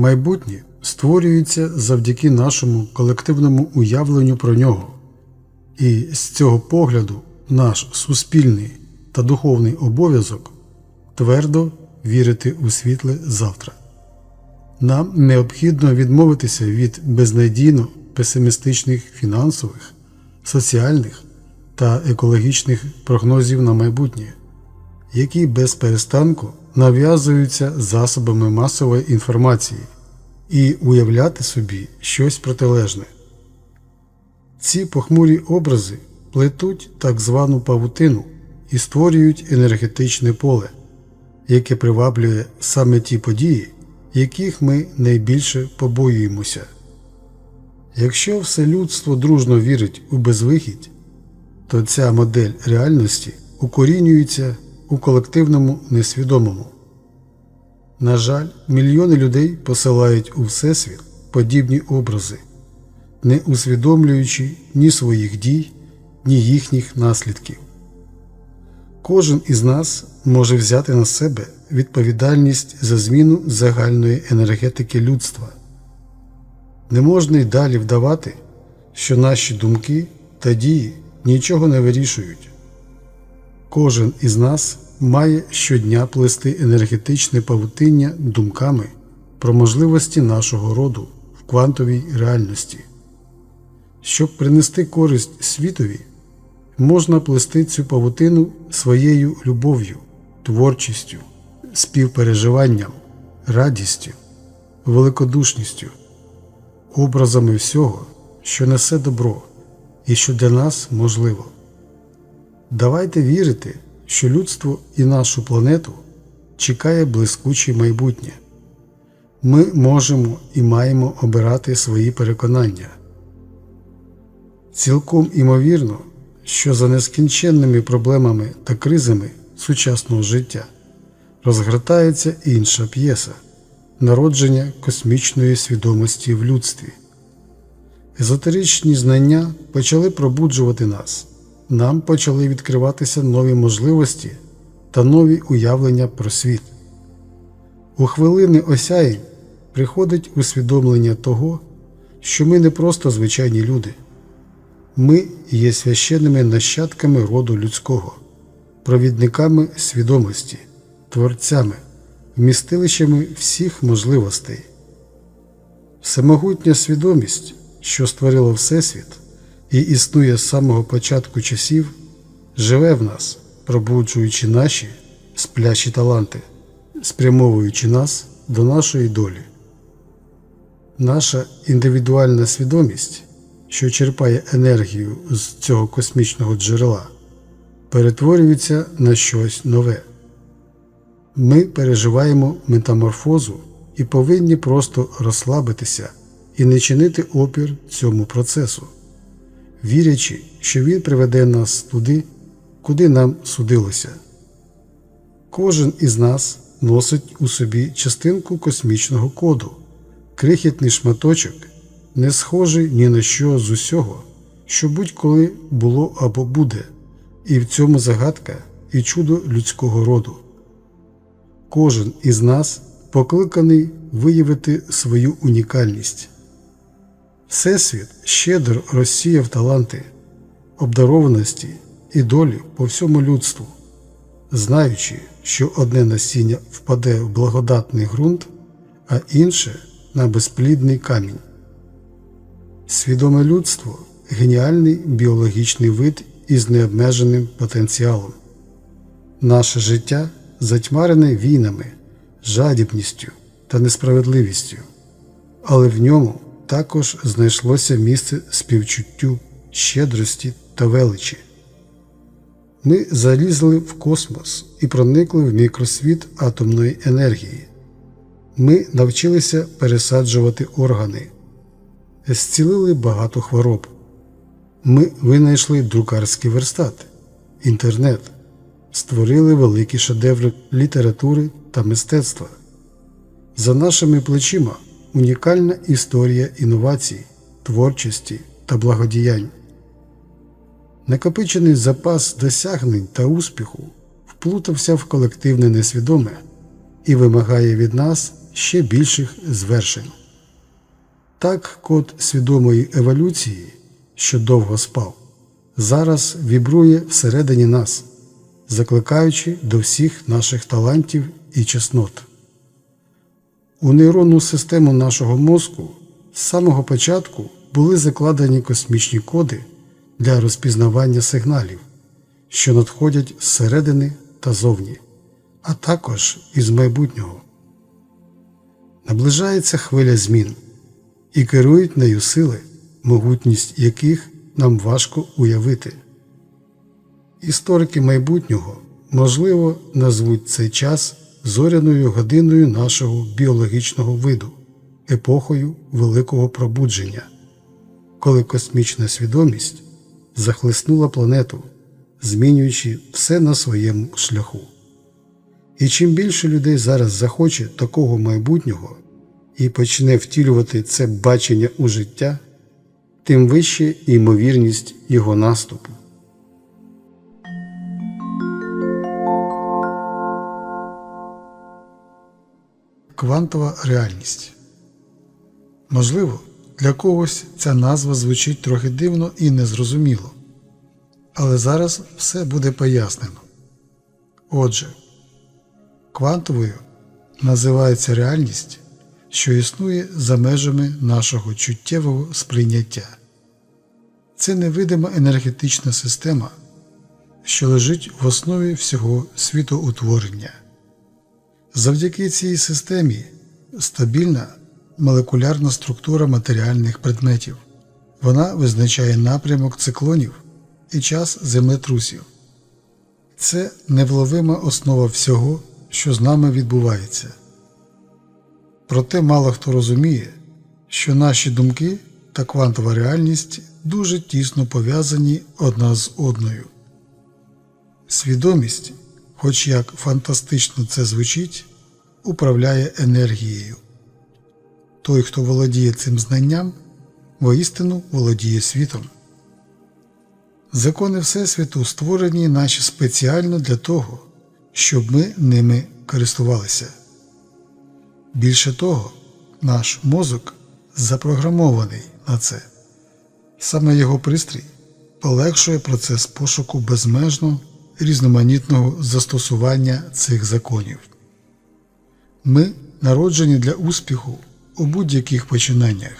Майбутнє створюється завдяки нашому колективному уявленню про нього. І з цього погляду наш суспільний та духовний обов'язок твердо вірити у світле завтра. Нам необхідно відмовитися від безнадійно песимістичних фінансових, соціальних та екологічних прогнозів на майбутнє, які без перестанку нав'язуються засобами масової інформації, і уявляти собі щось протилежне. Ці похмурі образи плетуть так звану павутину і створюють енергетичне поле, яке приваблює саме ті події, яких ми найбільше побоюємося. Якщо все людство дружно вірить у безвихідь, то ця модель реальності укорінюється у колективному несвідомому. На жаль, мільйони людей посилають у Всесвіт подібні образи, не усвідомлюючи ні своїх дій, ні їхніх наслідків. Кожен із нас може взяти на себе відповідальність за зміну загальної енергетики людства. Не можна й далі вдавати, що наші думки та дії нічого не вирішують. Кожен із нас має щодня плести енергетичне павутиння думками про можливості нашого роду в квантовій реальності. Щоб принести користь світові, можна плести цю павутину своєю любов'ю, творчістю, співпереживанням, радістю, великодушністю, образами всього, що несе добро і що для нас можливо. Давайте вірити, що людство і нашу планету чекає блискуче майбутнє. Ми можемо і маємо обирати свої переконання. Цілком імовірно, що за нескінченними проблемами та кризами сучасного життя розгортається інша п'єса народження космічної свідомості в людстві. Езотеричні знання почали пробуджувати нас, нам почали відкриватися нові можливості та нові уявлення про світ. У хвилини осяянь приходить усвідомлення того, що ми не просто звичайні люди. Ми є священними нащадками роду людського, провідниками свідомості, творцями, вмістилищами всіх можливостей. Всемогутня свідомість, що створила Всесвіт і існує з самого початку часів, живе в нас, пробуджуючи наші сплячі таланти, спрямовуючи нас до нашої долі. Наша індивідуальна свідомість що черпає енергію з цього космічного джерела, перетворюється на щось нове. Ми переживаємо метаморфозу і повинні просто розслабитися і не чинити опір цьому процесу, вірячи, що він приведе нас туди, куди нам судилося. Кожен із нас носить у собі частинку космічного коду, крихітний шматочок не схожий ні на що з усього, що будь-коли було або буде, і в цьому загадка і чудо людського роду. Кожен із нас покликаний виявити свою унікальність. Всесвіт щедро розсіяв таланти, обдарованості і долі по всьому людству, знаючи, що одне насіння впаде в благодатний ґрунт, а інше на безплідний камінь. Свідоме людство геніальний біологічний вид із необмеженим потенціалом. Наше життя затьмарене війнами, жадібністю та несправедливістю, але в ньому також знайшлося місце співчуттю, щедрості та величі. Ми залізли в космос і проникли в мікросвіт атомної енергії. Ми навчилися пересаджувати органи зцілили багато хвороб. Ми винайшли друкарський верстат, інтернет, створили великі шедеври літератури та мистецтва. За нашими плечима унікальна історія інновацій, творчості та благодіянь. Накопичений запас досягнень та успіху вплутався в колективне несвідоме і вимагає від нас ще більших звершень. Так код свідомої еволюції, що довго спав, зараз вібрує всередині нас, закликаючи до всіх наших талантів і чеснот. У нейронну систему нашого мозку з самого початку були закладені космічні коди для розпізнавання сигналів, що надходять зсередини та зовні, а також із майбутнього. Наближається хвиля змін і керують нею сили, могутність яких нам важко уявити. Історики майбутнього, можливо, назвуть цей час зоряною годиною нашого біологічного виду, епохою великого пробудження, коли космічна свідомість захлеснула планету, змінюючи все на своєму шляху. І чим більше людей зараз захоче такого майбутнього і почне втілювати це бачення у життя, тим вище ймовірність його наступу. Квантова реальність. Можливо, для когось ця назва звучить трохи дивно і незрозуміло. Але зараз все буде пояснено. Отже, квантовою називається реальність, що існує за межами нашого чуттєвого сприйняття. Це невидима енергетична система, що лежить в основі всього світоутворення. Завдяки цій системі стабільна молекулярна структура матеріальних предметів. Вона визначає напрямок циклонів і час землетрусів. Це невловима основа всього, що з нами відбувається. Проте мало хто розуміє, що наші думки та квантова реальність дуже тісно пов'язані одна з одною. Свідомість, хоч як фантастично це звучить, управляє енергією. Той, хто володіє цим знанням, воістину володіє світом. Закони Всесвіту створені наче спеціально для того, щоб ми ними користувалися. Більше того, наш мозок запрограмований на це. Саме його пристрій полегшує процес пошуку безмежно різноманітного застосування цих законів. Ми народжені для успіху у будь-яких починаннях.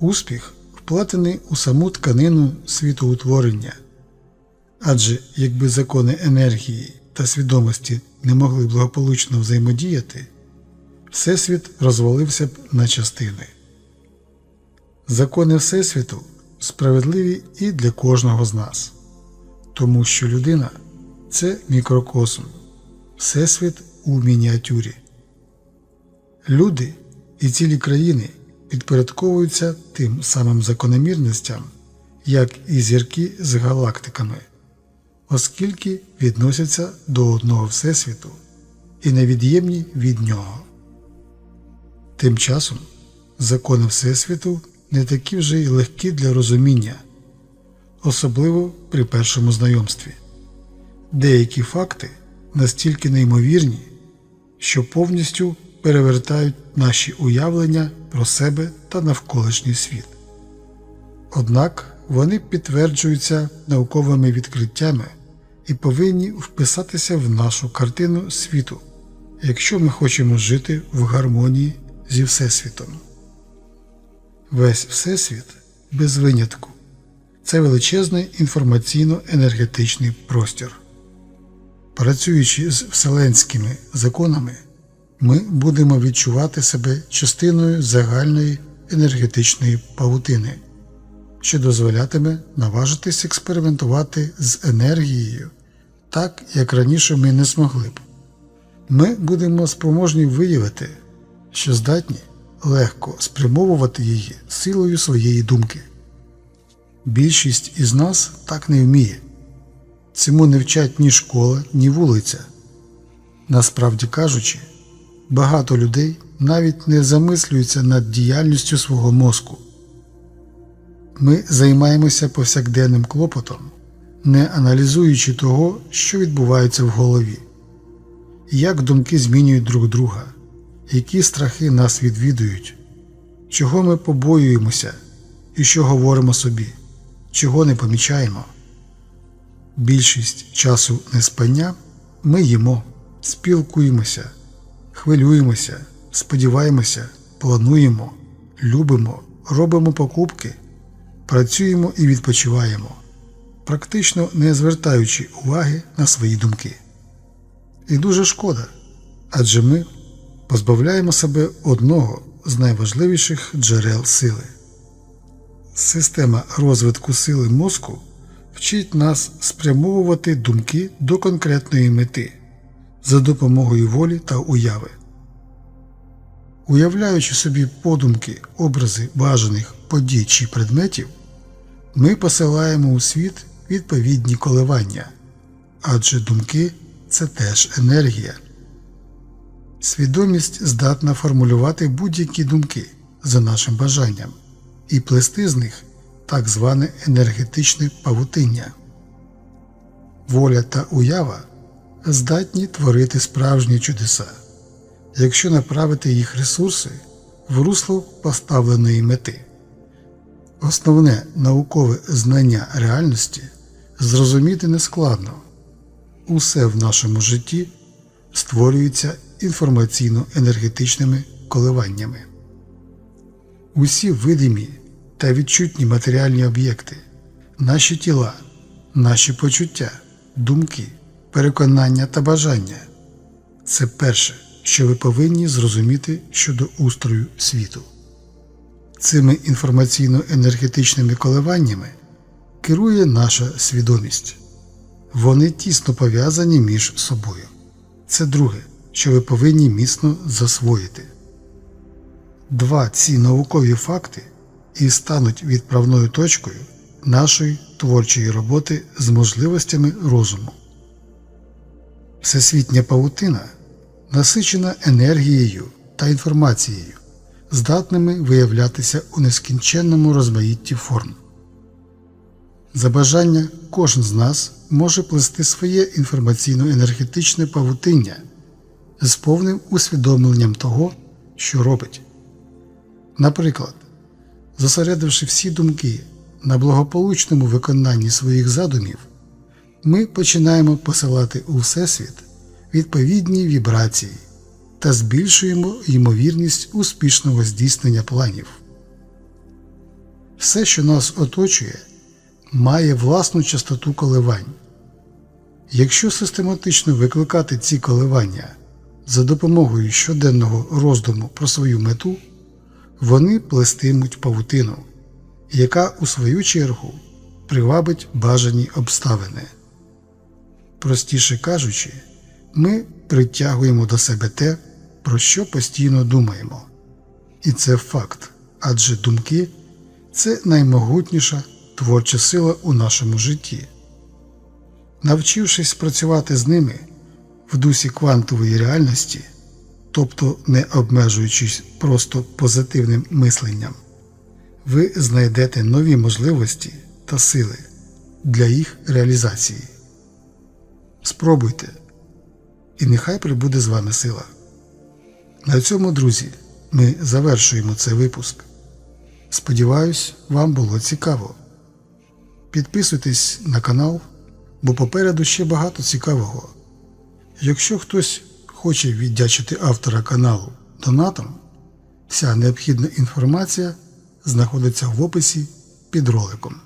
Успіх вплетений у саму тканину світоутворення. Адже якби закони енергії та свідомості не могли благополучно взаємодіяти, Всесвіт розвалився б на частини. Закони Всесвіту справедливі і для кожного з нас, тому що людина це мікрокосм, Всесвіт у мініатюрі. Люди і цілі країни підпорядковуються тим самим закономірностям, як і зірки з галактиками, оскільки відносяться до одного Всесвіту і невід'ємні від нього. Тим часом закони Всесвіту не такі вже й легкі для розуміння, особливо при першому знайомстві. Деякі факти настільки неймовірні, що повністю перевертають наші уявлення про себе та навколишній світ. Однак вони підтверджуються науковими відкриттями і повинні вписатися в нашу картину світу, якщо ми хочемо жити в гармонії зі Всесвітом. Весь Всесвіт без винятку це величезний інформаційно-енергетичний простір. Працюючи з вселенськими законами, ми будемо відчувати себе частиною загальної енергетичної павутини, що дозволятиме наважитись експериментувати з енергією так, як раніше ми не змогли б. Ми будемо спроможні виявити, що здатні легко спрямовувати її силою своєї думки. Більшість із нас так не вміє. Цьому не вчать ні школа, ні вулиця. Насправді кажучи, багато людей навіть не замислюються над діяльністю свого мозку. Ми займаємося повсякденним клопотом, не аналізуючи того, що відбувається в голові, як думки змінюють друг друга, які страхи нас відвідують, чого ми побоюємося і що говоримо собі, чого не помічаємо. Більшість часу неспання ми їмо, спілкуємося, хвилюємося, сподіваємося, плануємо, любимо, робимо покупки, працюємо і відпочиваємо, практично не звертаючи уваги на свої думки. І дуже шкода, адже ми позбавляємо себе одного з найважливіших джерел сили. Система розвитку сили мозку вчить нас спрямовувати думки до конкретної мети за допомогою волі та уяви. Уявляючи собі подумки, образи бажаних подій чи предметів, ми посилаємо у світ відповідні коливання, адже думки це теж енергія. Свідомість здатна формулювати будь-які думки за нашим бажанням і плести з них так зване енергетичне павутиння. Воля та уява здатні творити справжні чудеса, якщо направити їх ресурси в русло поставленої мети. Основне наукове знання реальності зрозуміти нескладно. Усе в нашому житті створюється інформаційно-енергетичними коливаннями. Усі видимі та відчутні матеріальні об'єкти, наші тіла, наші почуття, думки, переконання та бажання це перше, що ви повинні зрозуміти щодо устрою світу. Цими інформаційно-енергетичними коливаннями керує наша свідомість. Вони тісно пов'язані між собою. Це друге, що ви повинні міцно засвоїти. Два ці наукові факти і стануть відправною точкою нашої творчої роботи з можливостями розуму. Всесвітня павутина насичена енергією та інформацією, здатними виявлятися у нескінченному розмаїтті форм. За бажання кожен з нас може плести своє інформаційно-енергетичне павутиння з повним усвідомленням того, що робить. Наприклад, зосередивши всі думки на благополучному виконанні своїх задумів, ми починаємо посилати у Всесвіт відповідні вібрації та збільшуємо ймовірність успішного здійснення планів. Все, що нас оточує, має власну частоту коливань. Якщо систематично викликати ці коливання за допомогою щоденного роздуму про свою мету, вони плестимуть павутину, яка у свою чергу привабить бажані обставини. Простіше кажучи, ми притягуємо до себе те, про що постійно думаємо. І це факт, адже думки це наймогутніша творча сила у нашому житті. Навчившись працювати з ними в дусі квантової реальності, тобто не обмежуючись просто позитивним мисленням, ви знайдете нові можливості та сили для їх реалізації. Спробуйте, і нехай прибуде з вами сила. На цьому, друзі, ми завершуємо цей випуск. Сподіваюсь, вам було цікаво. Підписуйтесь на канал, бо попереду ще багато цікавого. Якщо хтось хоче віддячити автора каналу донатом, вся необхідна інформація знаходиться в описі під роликом.